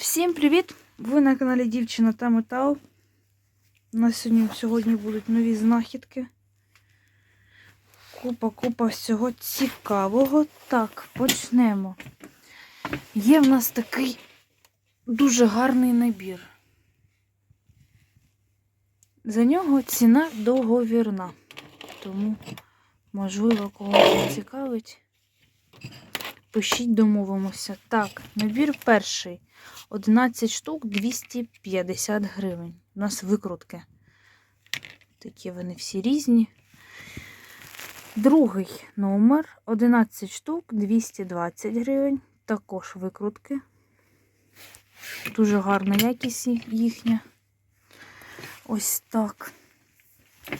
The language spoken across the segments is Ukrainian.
Всім привіт! Ви на каналі Дівчина та Метал. У нас сьогодні, сьогодні будуть нові знахідки. Купа, купа всього цікавого. Так, почнемо. Є в нас такий дуже гарний набір. За нього ціна договірна. Тому, можливо, когось цікавить. Пишіть, домовимося. Так, набір перший. 11 штук 250 гривень. У нас викрутки. Такі вони всі різні. Другий номер 11 штук 220 гривень. Також викрутки. Дуже гарна якість їхня. Ось так.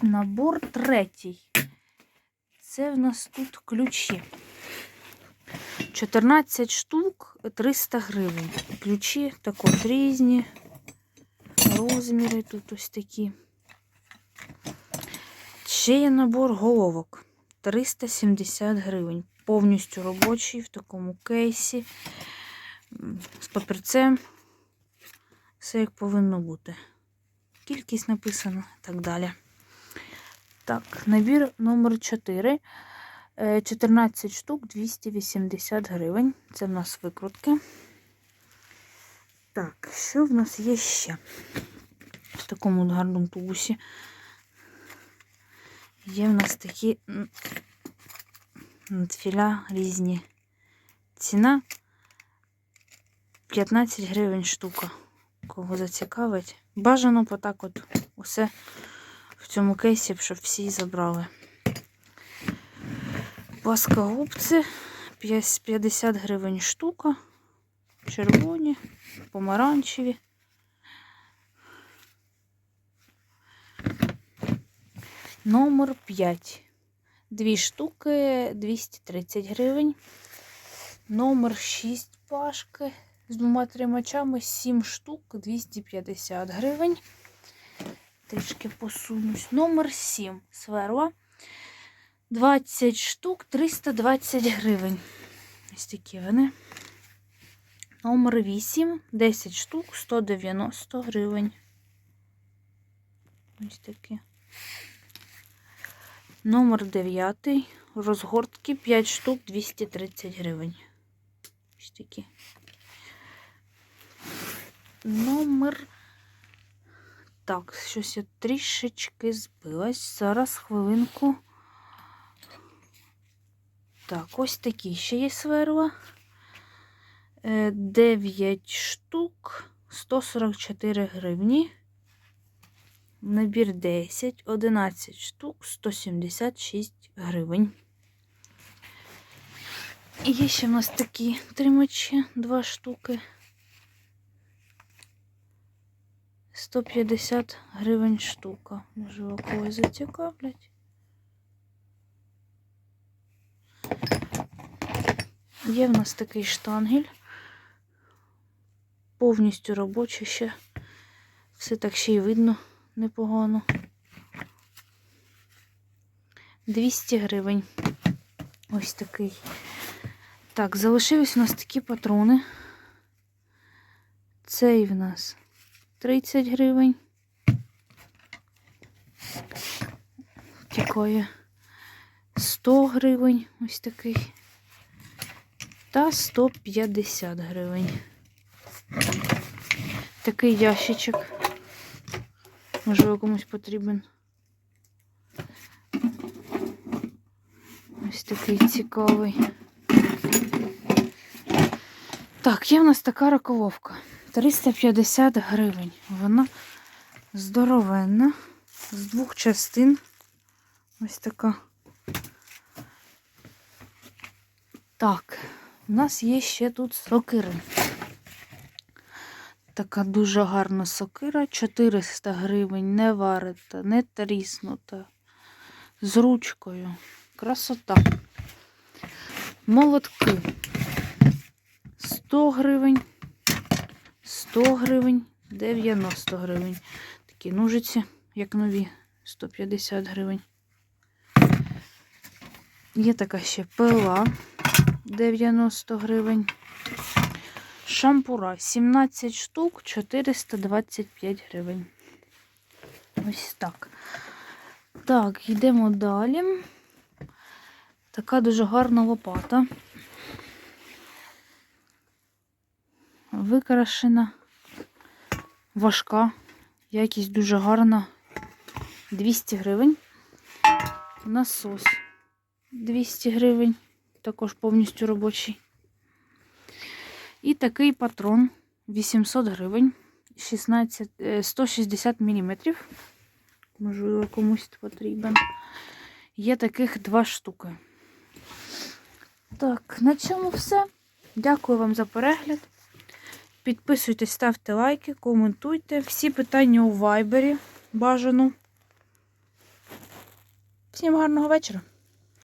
Набор третій. Це в нас тут ключі. 14 штук 300 гривень. Ключі також різні. Розміри тут ось такі. Ще є набор головок. 370 гривень. Повністю робочий в такому кейсі. З папірцем. Все як повинно бути. Кількість написана і так далі. Так, набір номер 4. 14 штук 280 гривень. Це в нас викрутки. Так, що в нас є ще? В такому гарному тубусі. Є в нас такі надфіля різні. Ціна 15 гривень штука. Кого зацікавить. Бажано отак от усе в цьому кейсі, щоб всі забрали. Пласкогубці 50 гривень штука. Червоні, помаранчеві. Номер 5. Дві штуки 230 гривень. Номер 6 пашки з двома тримачами 7 штук 250 гривень. Трішки посунусь. Номер 7 сверла. 20 штук 320 гривень. Ось такі вони. Номер 8, 10 штук 190 гривень. Ось такі. Номер 9, розгортки 5 штук 230 гривень. Ось такі. Номер. Так, щось я трішечки збилась. Зараз хвилинку. Так, ось такі ще є сверла. 9 штук, 144 гривні. Набір 10, 11 штук, 176 гривень. І є ще в нас такі тримачі, 2 штуки. 150 гривень штука. Можливо, когось зацікавлять. Є в нас такий штангель. Повністю робочий ще. Все так ще й видно непогано. 200 гривень. Ось такий. Так, залишились у нас такі патрони. Цей в нас 30 гривень. Тікає 100 гривень. Ось такий та 150 гривень. Такий ящичок. Можливо, комусь потрібен. Ось такий цікавий. Так, є в нас така раколовка. 350 гривень. Вона здоровенна, з двох частин. Ось така. Так. У нас є ще тут сокири. Така дуже гарна сокира. 400 гривень, не варита, не тріснута. З ручкою. Красота. Молотки. 100 гривень, 100 гривень, 90 гривень. Такі ножиці, як нові, 150 гривень. Є така ще пила. 90 гривень. Шампура 17 штук, 425 гривень. Ось так. Так, йдемо далі. Така дуже гарна лопата. Викрашена, важка, якість дуже гарна. 200 гривень. Насос 200 гривень, також повністю робочий. І такий патрон 800 гривень, 16, е, 160 мм. Можливо, комусь потрібен. Є таких два штуки. Так, на цьому все. Дякую вам за перегляд. Підписуйтесь, ставте лайки, коментуйте. Всі питання у вайбері бажано. Всім гарного вечора!